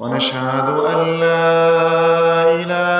ونشهد أن لا إله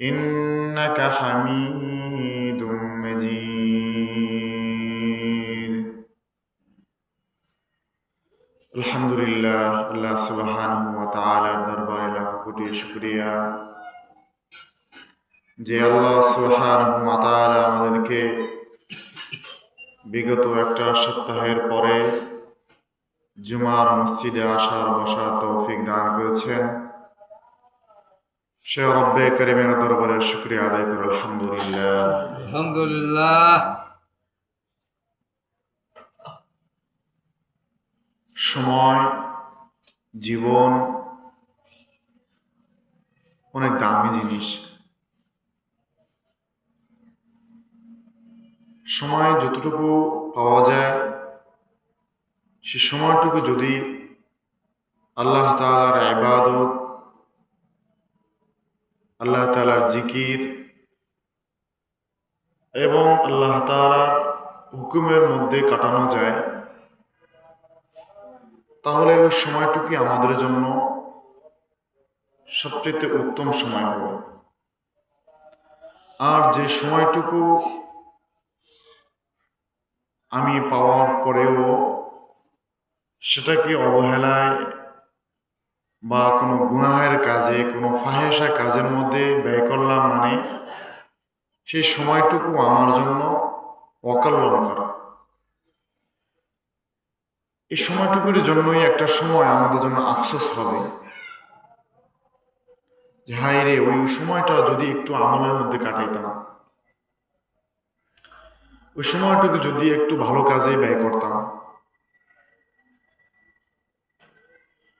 إنك حميد مجيد আলহামদুলিল্লাহ আল্লাহ সুবহানাহু ওয়া তাআলার দরবারে লাখ কোটি শুকরিয়া যে আল্লাহ সুবহানাহু ওয়া তাআলা আমাদেরকে বিগত একটা সপ্তাহের পরে জুমার মসজিদে আসার বসার তৌফিক দান করেছেন সে রব্বে করিমের দরবারে শুকরিয়া আদায় করে আলহামদুলিল্লাহ। আলহামদুলিল্লাহ। সময় জীবন অনেক দামি জিনিস। সময় যতটুকু পাওয়া যায় সে সময়টুকু যদি আল্লাহ তালার ইবাদত আল্লাহ তালার জিকির এবং আল্লাহ তালার হুকুমের মধ্যে কাটানো যায়। তাহলে ওই সময়টুকুই আমাদের জন্য সবচেয়ে উত্তম সময় হবে। আর যে সময়টুকু আমি পাওয়ার পরেও সেটাকে অবহেলায় বা কোনো গুনাহের কাজে, কোনো ফাহেসা কাজের মধ্যে ব্যয় করলাম মানে সেই সময়টুকু আমার জন্য অকল্যাণ করা এই সময়টুকুর জন্যই একটা সময় আমাদের জন্য আফসোস হবে। যে হাই রে, ওই সময়টা যদি একটু আমলের মধ্যে কাটাইতাম। ওই সময়টুকু যদি একটু ভালো কাজে ব্যয় করতাম।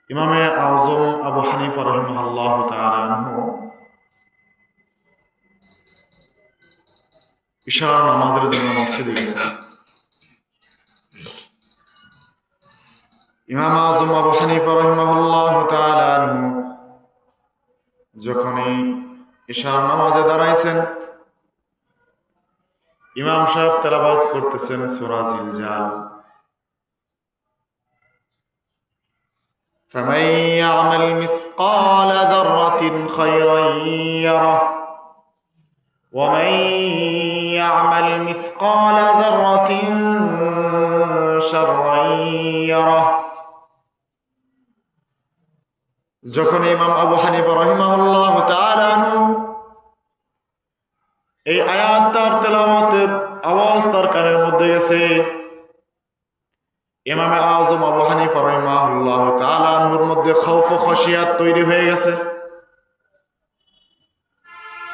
ইমামে আজম আবু হানিফা রহিমাল্লাহ তাআলাহু ঈশার নামাজের জন্য মসজিদে গেছেন। ইমাম আজম আবু যখনই ঈশার নামাজে দাঁড়াইছেন, ইমাম সাহেব তেলাবাদ করতেছেন সূরা জিলজাল। فمن يعمل مثقال ذرة خيرا يره ومن يعمل مثقال ذرة شرا يره যখন ইমাম আবু হানিফা রহিমাহুল্লাহ তাআলা আনহু এই আয়াত তার তেলাওয়াতের আওয়াজ তার কানের মধ্যে গেছে ইমামে আজম আবু হানিফা রহিমাহুল্লাহ তাআলা আনহুর মধ্যে খৌফ ও খশিয়াত তৈরি হয়ে গেছে।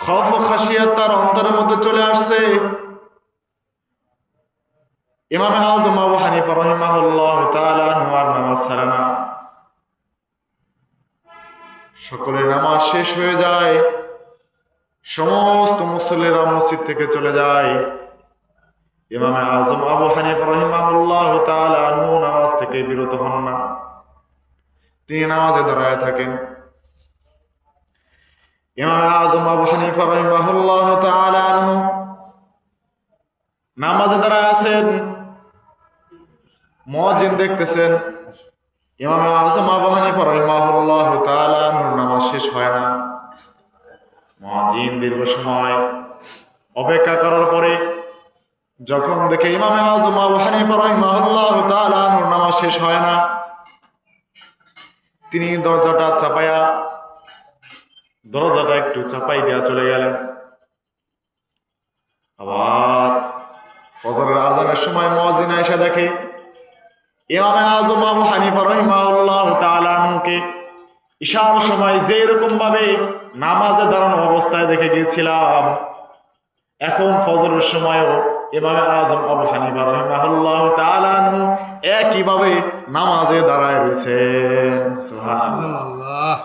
খৌফ ও খশিয়াত তার অন্তরের মধ্যে চলে আসছে। ইমামে আজম আবু হানিফা রহিমাহুল্লাহ আর নামাজ ছাড়ে না। সকলের নামাজ শেষ হয়ে যায়। সমস্ত মুসল্লিরা মসজিদ থেকে চলে যায়। ইমামে আজম আবু হানিফ রহিমাহুল্লাহ তাআলা আনহু নামাজ থেকে বিরত হন না। তিনি নামাজে দাঁড়ায় থাকেন। ইমামে আজম আবু হানিফ রহিমাহুল্লাহ তাআলা আনহু নামাজে দাঁড়ায় আছেন, মুয়াজ্জিন দেখতেছেন। ইমাম আজম আবু হানিফা রহিমাহুল্লাহ তাআলা আনহুর নামাজ শেষ হয় না। মুয়াজ্জিন দীর্ঘ সময় অপেক্ষা করার পরে যখন দেখে ইমামে আজম আবু হানিফা রাহিমাহুল্লাহ তাআলা নামাজ শেষ হয় না, তিনি দরজাটা চাপায়া, দরজাটা একটু চাপাই দেয়া চলে গেলেন। আবার ফজরের আজানের সময় মুয়াজ্জিন এসে দেখে ইমামে আজম আবু হানিফা রাহিমাহুল্লাহ তাআলা আনহুকে ইশার সময় যে এরকম ভাবে নামাজে দাঁড়ানো অবস্থায় দেখে গিয়েছিলাম। এখন ফজরের সময়ও ইমামে আজম আবু হানিফা রহিমাহুল্লাহ তাআলা আনহু একইভাবে নামাজে দাঁড়ায় রয়েছেন। সুবহানাল্লাহ। আল্লাহ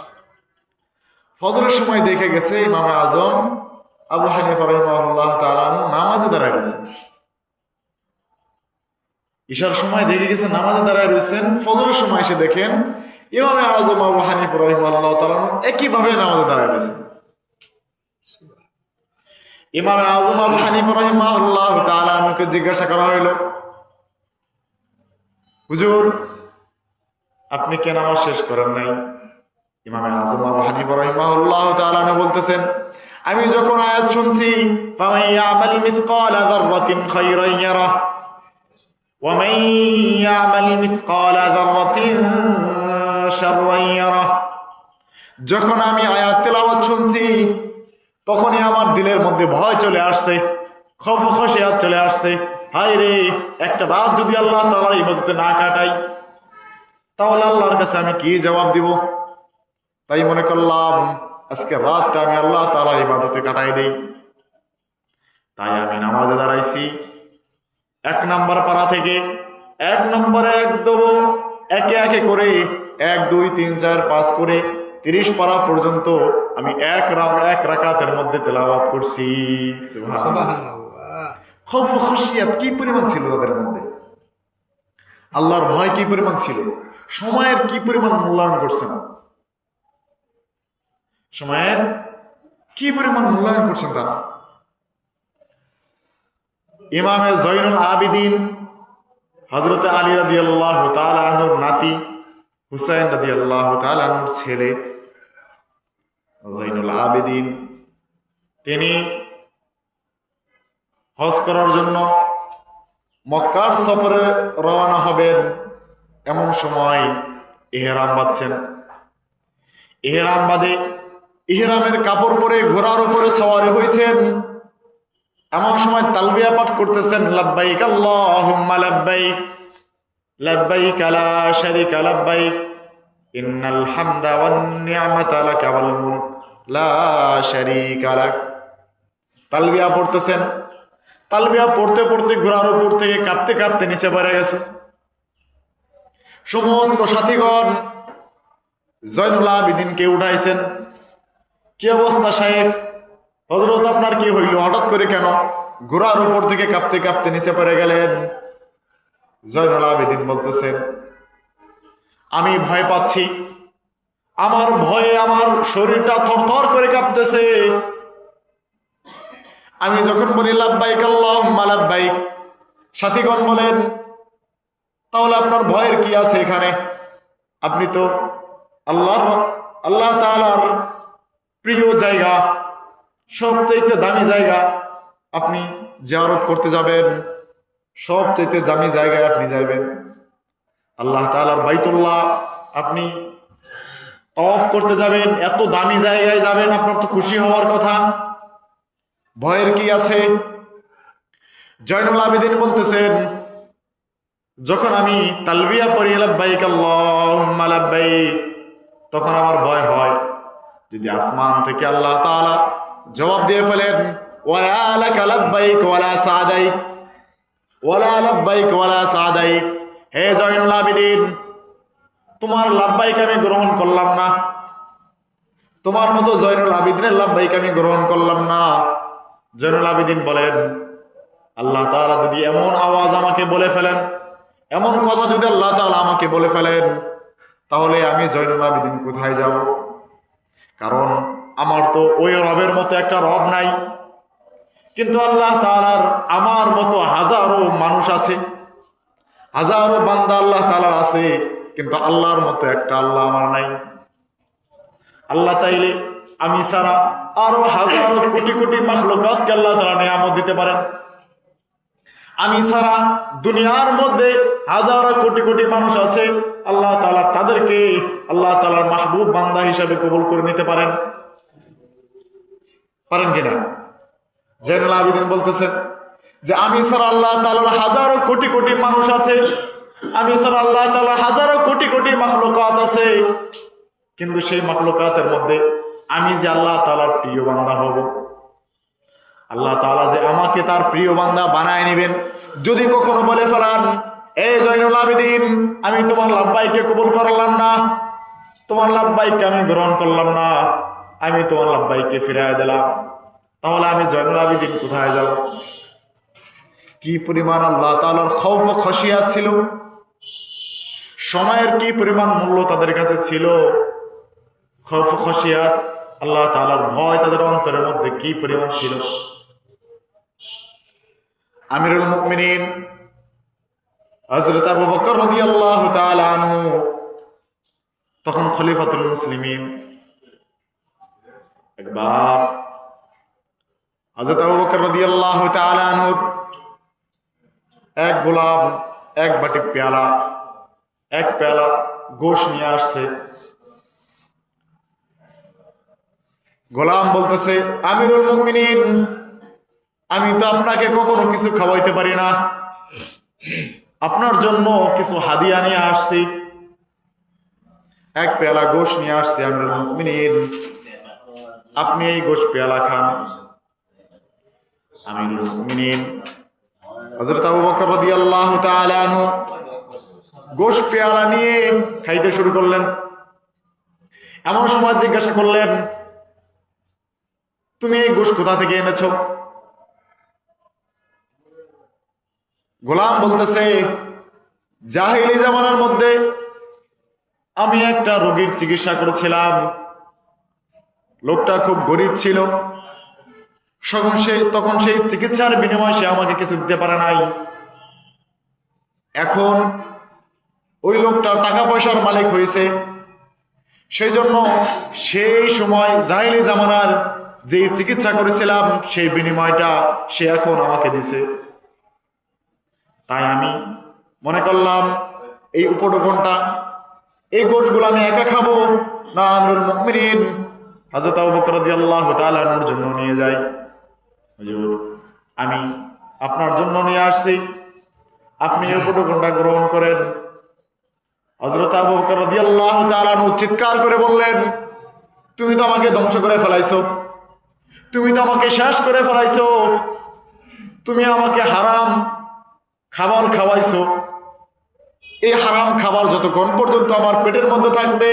ফজরের সময় দেখে গেছে ইমামে আজম আবু হানিফা নামাজে দাঁড়ায় রয়েছেন। ঈশার সময় দেখে গেছে নামাজে দাঁড়ায় রয়েছেন, ফজরের সময় এসে দেখেন ইমামে আজম আবু হানিফা রহিমাহুল্লাহ তাআলা আনহু একইভাবে নামাজে দাঁড়ায় রয়েছেন। ইমামে আজম আবু হানিফা রহিমাহুল্লাহ তাআলা আনহুকে জিজ্ঞাসা করা হইল, হুজুর, আপনি কেন নামাজ শেষ করেন নাই? ইমামে আজম আবু হানিফা রহিমাহুল্লাহ তাআলা বলতেছেন, আমি যখন আয়াত শুনছি, ফামান ইয়ামাল মিসকালা যাররাতিন খায়রান ইয়ারাহ ওয়া মান ইয়ামাল মিসকালা যাররাতিন শাররান ইয়ারাহ যখন আমি আয়াত তেলাওয়াত শুনছি তখনই আমার দিলের মধ্যে ভয় চলে আসছে খফ খসিয়াত চলে আসছে। হায় রে, একটা রাত যদি আল্লাহ তাআলার ইবাদতে না কাটাই, তাহলে আল্লাহর কাছে আমি কি জবাব দিব? তাই মনে করলাম, আজকে রাতটা আমি আল্লাহ তাআলার ইবাদতে কাটাই দেই। তাই আমি নামাজে দাঁড়াইছি। এক নম্বর পাড়া থেকে, এক নম্বরে একদম একে একে করে, এক, দুই, তিন, চার, পাঁচ করে তিরিশ পারা পর্যন্ত আমি এক রা- এক রাকাতের মধ্যে তেলাওয়াত করছি। খৌফ খুশিয়াত কি পরিমাণ ছিল তাদের মধ্যে? আল্লাহর ভয় কি পরিমাণ ছিল? সময়ের কি পরিমাণ মূল্যায়ন করছেন? সময়ের কি পরিমাণ মূল্যায়ন করছেন তারা? ইমামে জৈনুল আবিদিন হজরতে আলী রাদি আল্লাহ তালুর নাতি হুসাইন রাদি আল্লাহ তালুর ছেলে জৈনুল আবিদিন। তিনি হজ করার জন্য মক্কার সফরে রওনা হবেন। এমন সময় ইহরাম বাঁধছেন। ইহরাম বাদে ইহরামের কাপড় পরে ঘোড়ার উপরে সওয়ারি হয়েছেন এমন সময় তালবিয়া পাঠ করতেছেন, লাব্বাইক আল্লাহুম্মা লাব্বাইক লাব্বাইক লা শারীকা লাব্বাইক, ইন্নাল হামদা ওয়ান নি'মাতা লাকা ওয়াল মুলক। লা তালবিয়া পড়তেছেন। তালবিয়া পড়তে পড়তে ঘোড়ার উপর থেকে কাঁপতে কাঁপতে নিচে পড়ে গেছে। সমস্ত সাথীগণ জয়নুল আবিদিনকে উঠাইছেন। কি অবস্থা সাহেব হজরত আপনার কি হইল? হঠাৎ করে কেন ঘোড়ার উপর থেকে কাঁপতে কাঁপতে নিচে পড়ে গেলেন? জয়নুল আবেদিন বলতেছেন, আমি ভয় পাচ্ছি। আমার ভয়ে আমার শরীরটা থরথর করে কাঁপতেছে। আমি যখন বলি লাভবাইক আল্লাহুম্মা লাভবাইক সাথীগণ বলেন, তাহলে আপনার ভয়ের কি আছে এখানে? আপনি তো আল্লাহর আল্লাহ তাআলার প্রিয় জায়গা, সবচাইতে দামি জায়গা আপনি জিয়ারত করতে যাবেন, সবচাইতে দামি জায়গায় আপনি যাবেন আল্লাহ তাআলার বাইতুল্লাহ আপনি তওয়াফ করতে যাবেন, এত দামি জায়গায় যাবেন, আপনার তো খুশি হওয়ার কথা। ভয়ের কি আছে? জয়নুল আবেদিন বলতেছেন, যখন আমি তালবিয়া পড়ি, লাব্বাইক লাব্বাইক, তখন আমার ভয় হয়। যদি আসমান থেকে আল্লাহ জবাব দিয়ে ফেলেন, ওয়ালা লাকা লাব্বাইক ওয়ালা সাদাইক, ওয়ালা লাব্বাইক ওয়ালা সাদাইক, হে জয়নুল আবেদিন তোমার লাব্বাইক আমি গ্রহণ করলাম না। তোমার মতো জয়নুল আবিদিনের লাভবাইক আমি গ্রহণ করলাম না। জয়নুল আবিদিন বলেন, আল্লাহ তাআলা যদি এমন আওয়াজ আমাকে বলে ফেলেন, এমন কথা যদি আল্লাহ তাআলা আমাকে বলে ফেলেন, তাহলে আমি জয়নুল আবিদিন কোথায় যাব? কারণ আমার তো ওই রবের মতো একটা রব নাই। কিন্তু আল্লাহ তাআলার আমার মতো হাজারো মানুষ আছে। হাজারো বান্দা আল্লাহ তালার আছে। কিন্তু আল্লাহর মতো একটা আল্লাহ আমার নাই। আল্লাহ চাইলে আমি ছাড়া আরও হাজারো কোটি কোটি মাখলুকাতকে আল্লাহ তাআলা নিয়ামত দিতে পারেন। আমি ছাড়া দুনিয়ার মধ্যে হাজারো কোটি কোটি মানুষ আছে, আল্লাহ তালা তাদেরকে আল্লাহ তালার মাহবুব বান্দা হিসাবে কবুল করে নিতে পারেন। পারেন কিনা? জেনুল আবিদিন বলতেছেন যে, আমি ছাড়া আল্লাহ তাআলার হাজারো কোটি কোটি মানুষ আছে আমি ছাড়া আল্লাহ তালা হাজারো কোটি কোটি মাখলুকাত আছে। কিন্তু সেই মাখলুকাতের মধ্যে আমি যে আল্লাহ তাআলার প্রিয় বান্দা হব। আল্লাহ তাআলা যে আমাকে তার প্রিয় বান্দা বানায় নেবেন, যদি কখনো বলে ফেলান, এ জয়নুল আবেদিন, আমি তোমার লাভবাইকে কবুল করলাম না, তোমার লাভবাইকে আমি গ্রহণ করলাম না, আমি তোমার লাভবাইকে ফিরাই দিলাম, তাহলে আমি জয়নুল আবেদিন কোথায় যাব? কি পরিমাণ আল্লাহ তালার খৌফ খসিয়া ছিল। সময়ের কি পরিমাণ মূল্য তাদের কাছে ছিল? খৌফ, খসিয়াত, আল্লাহ তাআলার ভয় তাদের অন্তরের মধ্যে কি পরিমাণ ছিল? আমিরুল মুমিনিন, হযরত আবু বকর রাদিয়াল্লাহু তাআলা আনহু, তখন খলিফাতুল মুসলিমিন। একবার হযরত আবু বকর রাদিয়াল্লাহু তাআলা আনহুর এক গোলাপ এক বাটি পেয়ালা এক পেয়ালা গোশ নিয়ে আসছে। গোলাম বলতেছে, আমিরুল মুমিনিন, আমি তো আপনাকে কখনো কিছু খাওয়াইতে পারি না। আপনার জন্য কিছু হাদিয়া নিয়ে আসছি। এক পেয়ালা গোশ নিয়ে আসছি আমিরুল মুমিনিন। আপনি এই গোশ পেয়ালা খান। আমিরুল মুমিনিন, হযরত আবু বকর রাদিয়াল্লাহু তাআলা আনহু গোশ পেয়ালা নিয়ে খাইতে শুরু করলেন। এমন সময় জিজ্ঞাসা করলেন, তুমি এই গোশ কোথা থেকে এনেছো? গোলাম বলতেছে, জাহিলি জামানার মধ্যে আমি একটা রোগীর চিকিৎসা করেছিলাম। লোকটা খুব গরিব ছিল। তখন সে, তখন সেই চিকিৎসার বিনিময়ে সে আমাকে কিছু দিতে পারে নাই। এখন ওই লোকটা টাকা পয়সার মালিক হয়েছে। সেই জন্য সেই সময় জাহিলি জামানার যে চিকিৎসা করেছিলাম, সেই বিনিময়টা সে এখন আমাকে দিছে তাই আমি মনে করলাম, এই উপঢৌকনটা, এই গোটগুলো আমি একা খাব না আমিরুল মুমিনিন তাআলা জন্য নিয়ে যাই। হুজুর, আমি আপনার জন্য নিয়ে আসছি। আপনি উপঢৌকনটা গ্রহণ করেন। হযরত আবু বকর রাদিয়াল্লাহু তাআলা চিৎকার করে বললেন, তুমি তো আমাকে ধ্বংস করে ফেলাইছো। তুমি তো আমাকে শেষ করে ফেলাইছো। তুমি আমাকে হারাম খাবার খাওয়াইছো। এই হারাম খাবার যতক্ষণ পর্যন্ত আমার পেটের মধ্যে থাকবে,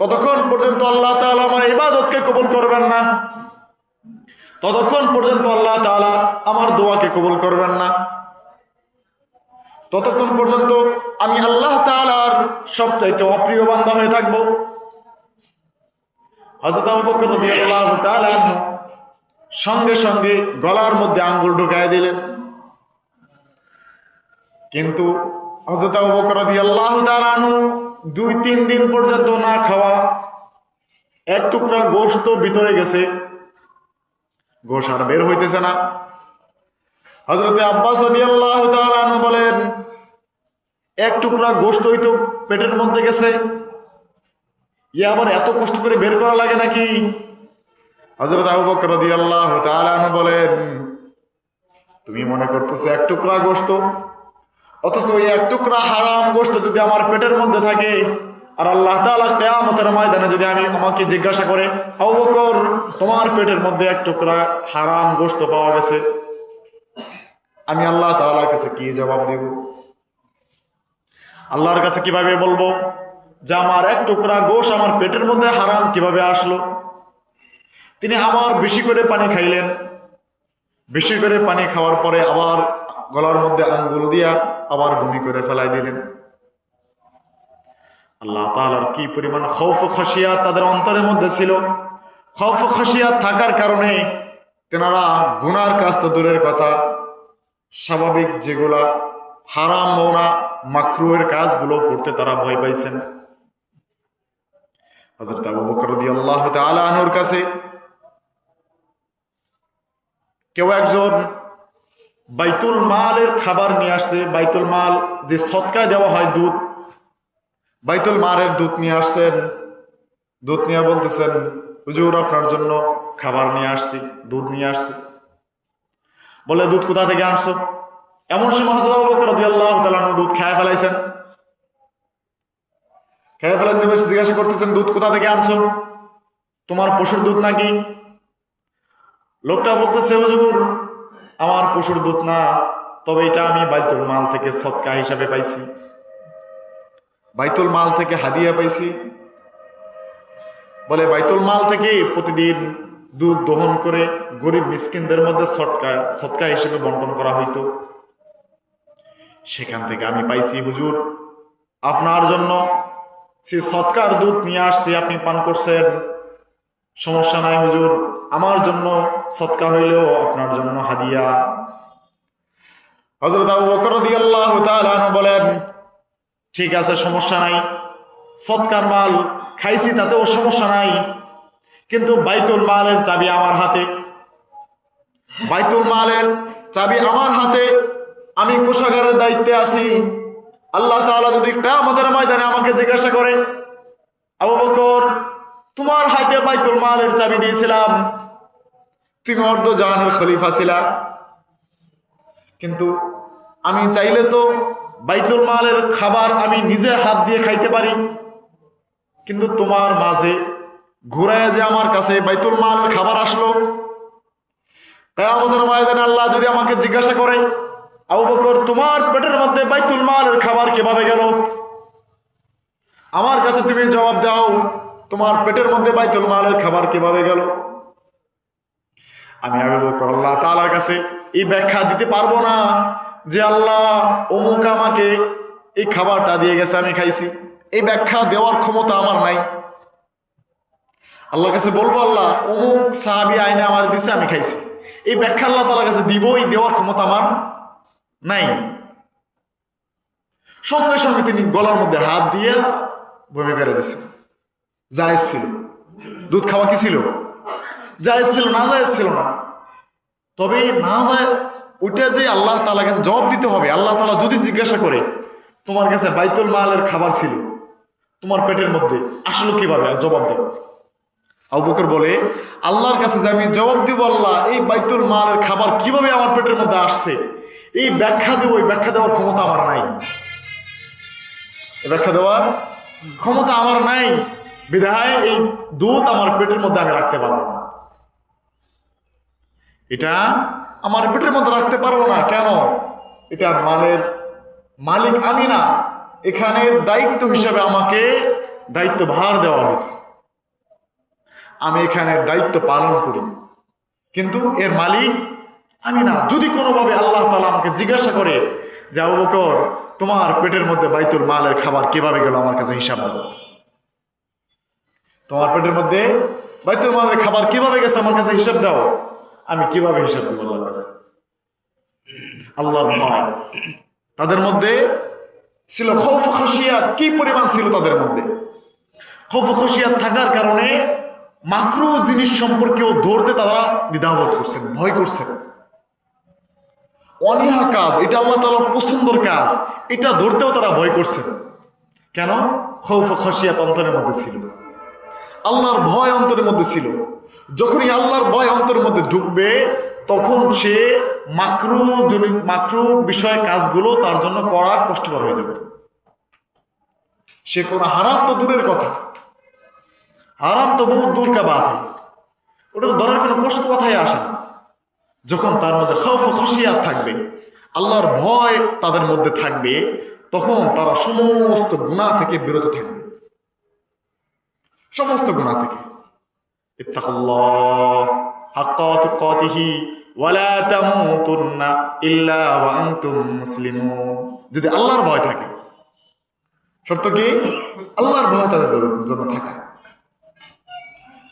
ততক্ষণ পর্যন্ত আল্লাহ তাআলা আমার ইবাদতকে কবুল করবেন না। ততক্ষণ পর্যন্ত আল্লাহ তাআলা আমার দোয়াকে কবুল করবেন না। ততক্ষণ পর্যন্ত আমি আল্লাহ সবচাইতে অপ্রিয় বান্দা হয়ে থাকব। তাআলা সঙ্গে সঙ্গে গলার মধ্যে আঙ্গুল ঢুকায় দিলেন। কিন্তু হযরত আবু বকর রাদিয়াল্লাহু তাআলা দুই তিন দিন পর্যন্ত না খাওয়া, এক টুকরা গোশত ভিতরে গেছে। গোশ আর বের হইতেছে না। হজরতে আব্বাস রাদিয়াল্লাহু তাআলা আনহু বলেন, এক টুকরা গোশতই তো পেটের মধ্যে গেছে। ইয়ে আবার এত কষ্ট করে বের করা লাগে নাকি? হজরত আবু বকর তাআলা আনহু বলেন, তুমি মনে করতেছো এক টুকরা গোস্ত অথচ ওই এক টুকরা হারাম গোস্ত যদি আমার পেটের মধ্যে থাকে, আর আল্লাহ তাআলা কিয়ামতের ময়দানে যদি আমি আমাকে জিজ্ঞাসা করে, আবু বকর, তোমার পেটের মধ্যে এক টুকরা হারাম গোস্ত পাওয়া গেছে? আমি আল্লাহ তাআলার কাছে কি জবাব দেব? আল্লাহর কাছে কীভাবে বলব? যে আমার এক টুকরা গোশ আমার পেটের মধ্যে হারাম কীভাবে আসলো? তিনি আবার বেশি করে পানি খাইলেন। বেশি করে পানি খাওয়ার পরে আবার গলার মধ্যে আঙ্গুল দিয়া আবার বমি করে ফেলাই দিলেন। আল্লাহ তাআলার কি পরিমাণ খৌফ খসিয়া তাদের অন্তরের মধ্যে ছিল। খৌফ খসিয়া থাকার কারণে তেনারা গুনার কাজ তো দূরের কথা। স্বাভাবিক যেগুলা হারাম মৌনা মাকরুয়ের কাজগুলো করতে তারা ভয় পাইছেন। হজরত আবু বকর তাআলা আনহুর কাছে কেউ একজন বাইতুল মালের খাবার নিয়ে আসছে, বাইতুল মাল যে সৎকায় দেওয়া হয় দুধ, বাইতুল মালের দুধ নিয়ে আসছেন। দুধ নিয়ে বলতেছেন, হুজুর, আপনার জন্য খাবার নিয়ে আসছি, দুধ নিয়ে আসছি। বলে, দুধ কোথা থেকে আনছো? এমন সময় হজরত বকর রাদিয়াল্লাহু তাআলা দুধ খেয়ে ফেলাইছেন। খেয়ে ফেলেন জিজ্ঞাসা করতেছেন, দুধ কোথা থেকে আনছো? তোমার পশুর দুধ নাকি? লোকটা বলতেছে, হুজুর, আমার পশুর দুধ না, তবে এটা আমি বাইতুল মাল থেকে সৎকা হিসাবে পাইছি। বাইতুল মাল থেকে হাদিয়া পাইছি। বলে, বাইতুল মাল থেকে প্রতিদিন দুধ দহন করে গরিব মিসকিনদের মধ্যে সৎকা সৎকা হিসেবে বন্টন করা হইতো। সেখান থেকে আমি পাইছি, হুজুর। আপনার জন্য সে সৎকার দুধ নিয়ে আসছে, আপনি পান করছেন। সমস্যা নাই, হুজুর। আমার জন্য সৎকা হইলেও আপনার জন্য হাদিয়া। হজরত আবু বকর রাদিয়াল্লাহু বলেন, ঠিক আছে, সমস্যা নাই। সৎকার মাল খাইছি, তাতেও সমস্যা নাই। কিন্তু বাইতুল মালের চাবি আমার হাতে। বাইতুল মালের চাবি আমার হাতে। আমি কোষাগারের দায়িত্বে আছি। আল্লাহ তাআলা যদি কিয়ামতের ময়দানে আমাকে জিজ্ঞাসা করে, আবু বকর, তোমার হাতে বাইতুল মালের চাবি দিয়েছিলাম। তুমি অর্ধ জাহানের খলিফা ছিলা। কিন্তু আমি চাইলে তো বাইতুল মালের খাবার আমি নিজে হাত দিয়ে খাইতে পারি। কিন্তু তোমার মাঝে ঘুরায় যে আমার কাছে বাইতুল মালের খাবার আসলো। কেয়ামতের ময়দানে আল্লাহ যদি আমাকে জিজ্ঞাসা করে আবু বকর, তোমার পেটের মধ্যে বাইতুল মালের খাবার কীভাবে গেল? আমার কাছে তুমি জবাব দাও, তোমার পেটের মধ্যে বাইতুল মালের খাবার কীভাবে গেল? আমি আবু বকর, আল্লাহ তাআলার কাছে এই ব্যাখ্যা দিতে পারব না যে আল্লাহ অমুক আমাকে এই খাবারটা দিয়ে গেছে, আমি খাইছি। এই ব্যাখ্যা দেওয়ার ক্ষমতা আমার নাই। আল্লাহর কাছে বলব, আল্লাহ, অমুক সাহাবি আইনে আমার দিছে, আমি খাইছি। এই ব্যাখ্যা আল্লাহ তাআলার কাছে দিব এই দেওয়ার ক্ষমতা আমার নাই। সঙ্গে সঙ্গে তিনি গলার মধ্যে হাত দিয়ে বমি করে দিছে। জায়েজ ছিল। দুধ খাওয়া কি ছিল? জায়েজ ছিল, না জায়েজ ছিল না। তবে না যায় ওইটা যে আল্লাহ তালা কাছে জবাব দিতে হবে, আল্লাহ তালা যদি জিজ্ঞাসা করে, তোমার কাছে বাইতুল মালের খাবার ছিল? তোমার পেটের মধ্যে আসলো কীভাবে? জবাব দেবে আবু বকর বলে, আল্লাহর কাছে যে আমি জবাব দিব আল্লাহ, এই বাইতুল মালের খাবার কীভাবে আমার পেটের মধ্যে আসছে? এই ব্যাখ্যা দেবো এই ব্যাখ্যা দেওয়ার ক্ষমতা আমার নাই। ব্যাখ্যা দেওয়ার ক্ষমতা আমার নাই। বিধায় এই দুধ আমার পেটের মধ্যে আমি রাখতে পারব না। এটা আমার পেটের মধ্যে রাখতে পারব না। কেন? এটা মালের মালিক আমি না। এখানে দায়িত্ব হিসাবে আমাকে দায়িত্ব ভার দেওয়া হয়েছে। আমি এখানে দায়িত্ব পালন করি। কিন্তু এর মালিক আমি না, যদি কোনোভাবে আল্লাহ তালা আমাকে জিজ্ঞাসা করে যে, আবু বকর, তোমার পেটের মধ্যে বাইতুল মালের খাবার কীভাবে গেল? আমার কাছে হিসাব দেবো তোমার পেটের মধ্যে বাইতুল মালের খাবার কীভাবে গেছে? আমার কাছে হিসাব দাও। আমি কীভাবে হিসাব দেবো আল্লাহর কাছে? আল্লাহর ভয় তাদের মধ্যে ছিল খৌফ খসিয়াত। কি পরিমাণ ছিল তাদের মধ্যে? খৌফ খসিয়াত থাকার কারণে মাকরু জিনিস সম্পর্কেও ধরতে তারা দ্বিধাবোধ করছেন, ভয় করছেন। অনীহা কাজ, এটা আল্লাহ তালার পছন্দর কাজ। এটা ধরতেও তারা ভয় করছেন কেন? খৌফ খসিয়াত অন্তরের মধ্যে ছিল। আল্লাহর ভয় অন্তরের মধ্যে ছিল। যখনই আল্লাহর ভয় অন্তরের মধ্যে ঢুকবে, তখন সে মাকরু জনিত মাকরু বিষয় কাজগুলো তার জন্য করা কষ্টকর হয়ে যাবে। সে কোনো হারাম তো দূরের কথা। হারাম তো বহু দূর কা হয়। ওটা তো ধরার কোনো কষ্ট কথাই আসে না। যখন তার মধ্যে খৌফ খুশিয়াত থাকবে আল্লাহর ভয় তাদের মধ্যে থাকবে তখন তারা সমস্ত গুণা থেকে বিরত থাকবে সমস্ত গুণা থেকে ইত্তাকুল্লাহ হাক্কা তুকাতিহি ওয়ালা তামুতুন্না ইল্লা ওয়া আনতুম মুসলিমুন যদি আল্লাহর ভয় থাকে শর্ত কি আল্লাহর ভয় তাদের জন্য থাকা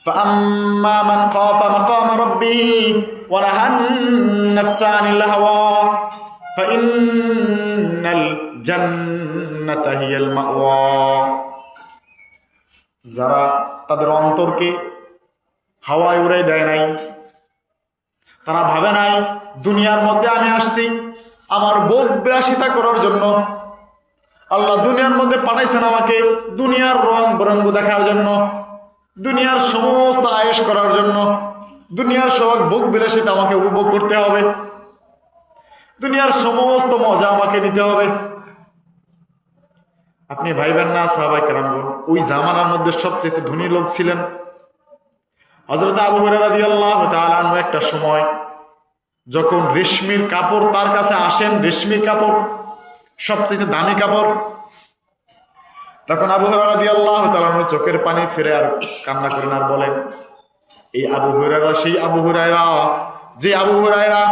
فأما من خاف مقام ربه ونهى النفس عن الهوى فإن الجنة هي المأوى যারা তাদের অন্তরকে হাওয়ায় উড়ে দেয় নাই তারা ভাবে নাই দুনিয়ার মধ্যে আমি আসছি আমার ভোগ বিলাসিতা করার জন্য আল্লাহ দুনিয়ার মধ্যে পাঠাইছেন আমাকে দুনিয়ার রং বরঙ্গ দেখার জন্য দুনিয়ার সমস্ত আয়েস করার জন্য দুনিয়ার সব ভোগ বিলাসিতা আমাকে উপভোগ করতে হবে। দুনিয়ার সমস্ত মজা আমাকে নিতে হবে। আপনি ভাইবেন না সাহাবাই কেরামগণ ওই জামানার মধ্যে সবচেয়ে ধনী লোক ছিলেন। হজরত আবু হরাদি আল্লাহ তালান একটা সময় যখন রেশমির কাপড় তার কাছে আসেন রেশমির কাপড়, সবচেয়ে দামি কাপড়, তখন আবু হরাদি আল্লাহ তালানোর চোখের পানি ফিরে আর কান্না করেন আর বলেন এই আবু হুরায়রা, সেই আবু হুরায়রা, যে আবু হুরায়রা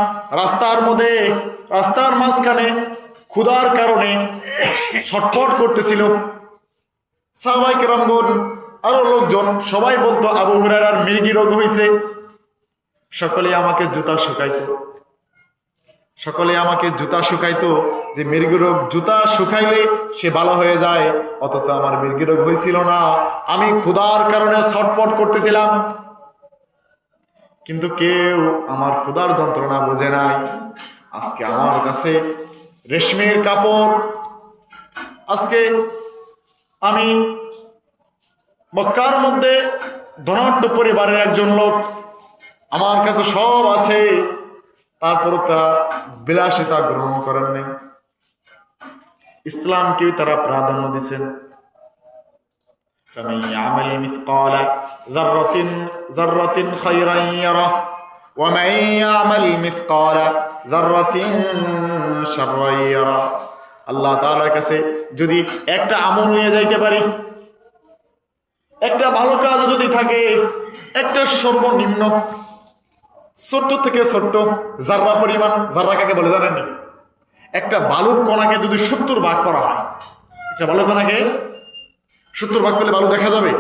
রাস্তার মধ্যে, রাস্তার মাঝখানে ক্ষুধার কারণে ছটফট করতেছিল। সাহবাই কেরামগণ, আরও লোকজন, সবাই বলতো, আবু হুরায়রার মির্গি রোগ হয়েছে সকলে আমাকে জুতা শুকাইতো। সকলে আমাকে জুতা শুকাইতো যে মৃগী রোগ, জুতা শুকাইলে সে ভালো হয়ে যায়, অথচ আমার মৃগী রোগ হয়েছিল না। আমি ক্ষুধার কারণে ছটফট করতেছিলাম। কিন্তু কেউ আমার ক্ষুধার যন্ত্রণা বোঝে নাই। আজকে আমার কাছে রেশমের কাপড়। আজকে আমি মক্কার মধ্যে ধনাঢ্য পরিবারের একজন লোক। আমার কাছে সব আছে। তারপরও তারা বিলাসিতা গ্রহণ করেন নাই ইসলামকেও তারা প্রাধান্য দিচ্ছেন فمن يعمل مثقال ذرة ذرة خيرا يره ومن يعمل مثقال ذرة شرا يره আল্লাহ তাআলার কাছে যদি একটা আমল নিয়ে যাইতে পারি একটা ভালো কাজ যদি থাকে একটা সর্বনিম্ন ছোট্ট থেকে ছোট্ট জাররা পরিমাণ জাররা কাকে বলে জানেননি একটা বালুর কণাকে যদি সত্তর ভাগ করা হয় একটা বালুর কণাকে সত্তর ভাগ করলে ভালো দেখা যাবে।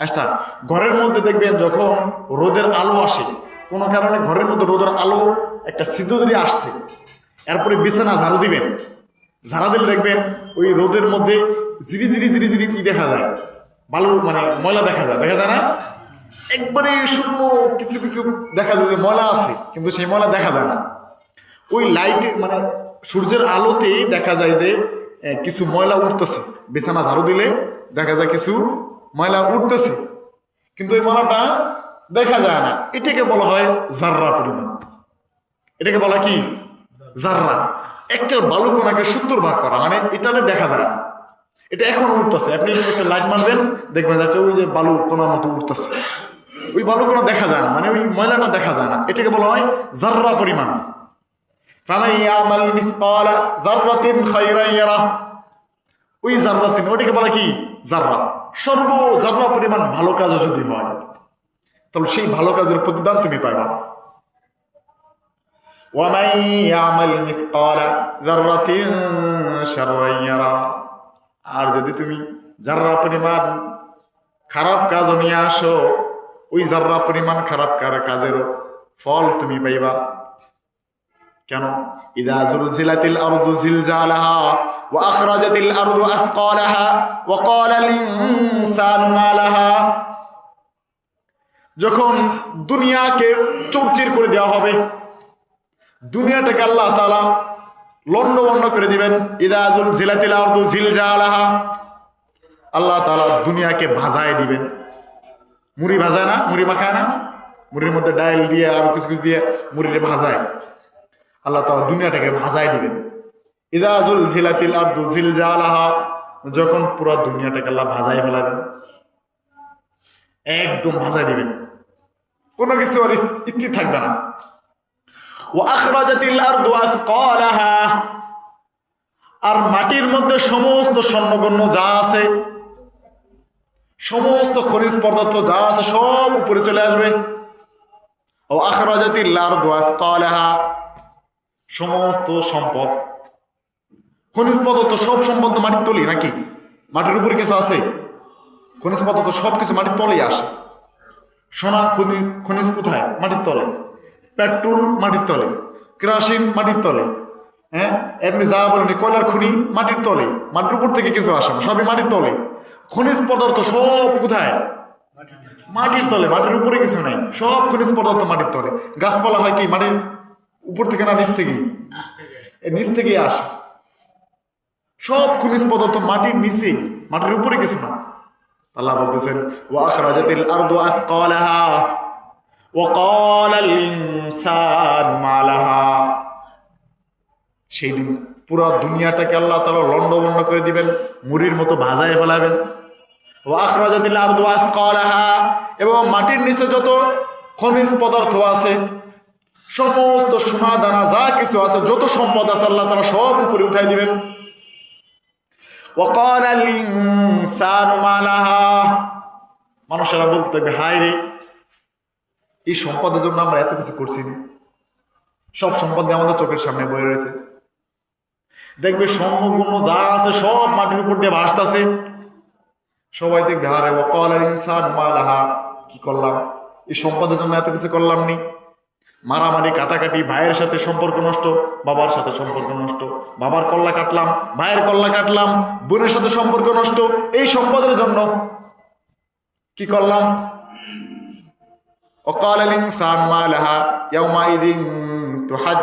আচ্ছা ঘরের মধ্যে দেখবেন যখন রোদের আলো আসে, কোনো কারণে ঘরের মধ্যে রোদের আলো একটা সিদ্ধ ধরে আসছে, এরপরে বিছানা ঝাড়ু দিবেন। ঝাড়া দিলে দেখবেন ওই রোদের মধ্যে জিরি জিরি জিরি জিরি কি দেখা যায়? বালু মানে ময়লা দেখা যায়। দেখা যায় না? একবারে শূন্য কিছু কিছু দেখা যায় যে ময়লা আছে, কিন্তু সেই ময়লা দেখা যায় না। ওই লাইটে মানে সূর্যের আলোতেই দেখা যায় যে কিছু ময়লা উঠতেছে। বিছানা ঝাড়ু দিলে দেখা যায় কিছু ময়লা উঠতেছে। কিন্তু ওই ময়লাটা দেখা যায় না। এটাকে বলা হয় জাররা পরিমাণ। এটাকে বলা কি? জাররা। একটা বালু কোনাকে সত্তর ভাগ করা মানে এটাতে দেখা যায় না। এটা এখন উঠতেছে। আপনি একটা লাইট মারবেন, দেখবেন ওই যে বালু কোনার মতো উঠতেছে। ওই বালু কোনা দেখা যায় না মানে ওই ময়লাটা দেখা যায় না। এটাকে বলা হয় জাররা পরিমাণ। ওই জাররাতিন ওটাকে বলা কি জাররা সর্ব জাররা পরিমাণ ভালো কাজও যদি হয় তাহলে সেই ভালো কাজের প্রতিদান তুমি পাইবা ومن يعمل مثقال ذرة شرا يره আর যদি তুমি জাররা পরিমাণ খারাপ কাজ নিয়ে আসো ওই জাররা পরিমাণ খারাপ কার কাজের ফল তুমি পাইবা কেন? ইদা জুলজিলাতিল আরদু জিলজালাহা ওয়া আখরাজাতিল আরদু আথকালাহা ওয়া ক্বালাল ইনসানু মা লাহা যখন দুনিয়াকে চৌচির করে দেওয়া হবে, দুনিয়াটাকে আল্লাহ তাআলা লন্ডভন্ড করে দিবেন। ইদা জুলজিলাতিল আরদু জিলজালাহা, আল্লাহ তাআলা দুনিয়াকে ভাজায় দিবেন। মুড়ি ভাজায় না? মুড়ি মাখায় না? মুড়ির মধ্যে ডাইল দিয়ে আর কিছু কিছু দিয়ে মুড়িরে ভাজায়। আল্লাহ তাআলা দুনিয়াটাকে ভাজায় দিবেন। ইদাজুল ঝিলাতিল আব্দু ঝিল জালাহা যখন পুরো দুনিয়াটাকে আল্লাহ ভাজায় ফেলাবেন। একদম ভাজায় দিবেন। কোনো কিছু আর স্থির থাকবে না। ও আখরাজাতিল আরদু আথকালাহা আর মাটির মধ্যে সমস্ত স্বর্ণগণ্য যা আছে, সমস্ত খনিজ পদার্থ যা আছে সব উপরে চলে আসবে। ও আখরাজাতিল আরদু আথকালাহা সমস্ত সম্পদ। খনিজ পদার্থ সব সম্পদ মাটির তলি নাকি? মাটির উপরে কিছু আছে? খনিজ পদার্থ সব কিছু মাটির তলেই আসে। সোনা, খনি, খনিজ কোথায়? মাটির তলে। পেট্রোল মাটির তলে। কেরাসিন মাটির তলে। হ্যাঁ? এমনি যা বলেন কয়লার খনি মাটির তলে। মাটির উপর থেকে কিছু আসে না, সবই মাটির তলে। খনিজ পদার্থ সব কোথায়? মাটির তলে। মাটির উপরে কিছু নাই। সব খনিজ পদার্থ মাটির তলে। গাছপালা হয় কি মাটির? উপর থেকে না, নিচ থেকেই। নিচ থেকেই আসে। সব খনিজ পদার্থ মাটির নিচেই মাটির উপরে কিছু না। আল্লাহ বলতেছেন, ওয়া আখরাজাতিল আরদু আথকালাহা ওয়া ক্বালাল ইনসানু মা লাহা সেই দিন পুরো দুনিয়াটাকে আল্লাহ তাআলা লন্ডভন্ড করে দিবেন, মুড়ির মতো ভাজায় ফেলাবেন। ওয়া আখরাজাতিল আরদু আথকালাহা এবং মাটির নিচে যত খনিজ পদার্থ আছে সমস্ত সোনা দানা যা কিছু আছে, যত সম্পদ আছে আল্লাহ তারা সব উপরে উঠাই দিবেন। মানুষেরা বলতে থাকবে রে, এই সম্পদের জন্য আমরা এত কিছু করছি সব সম্পদ আমাদের চোখের সামনে বয়ে রয়েছে। দেখবে সম্পূর্ণ যা আছে সব মাটির উপর দিয়ে ভাসতেছে। সবাই দেখবে হারে অকল ইনসান মালাহা, কি করলাম? এই সম্পদের জন্য এত কিছু করলাম নি। মারামারি, কাটাকাটি, ভাইয়ের সাথে সম্পর্ক নষ্ট, বাবার সাথে সম্পর্ক নষ্ট, বাবার কল্লা কাটলাম, ভাইয়ের কল্লা কাটলাম, বোনের সাথে সম্পর্ক নষ্ট, এই সম্পদের জন্য কি করলাম? অকাল ইনসান মা লাহা ইয়াউমাইদিন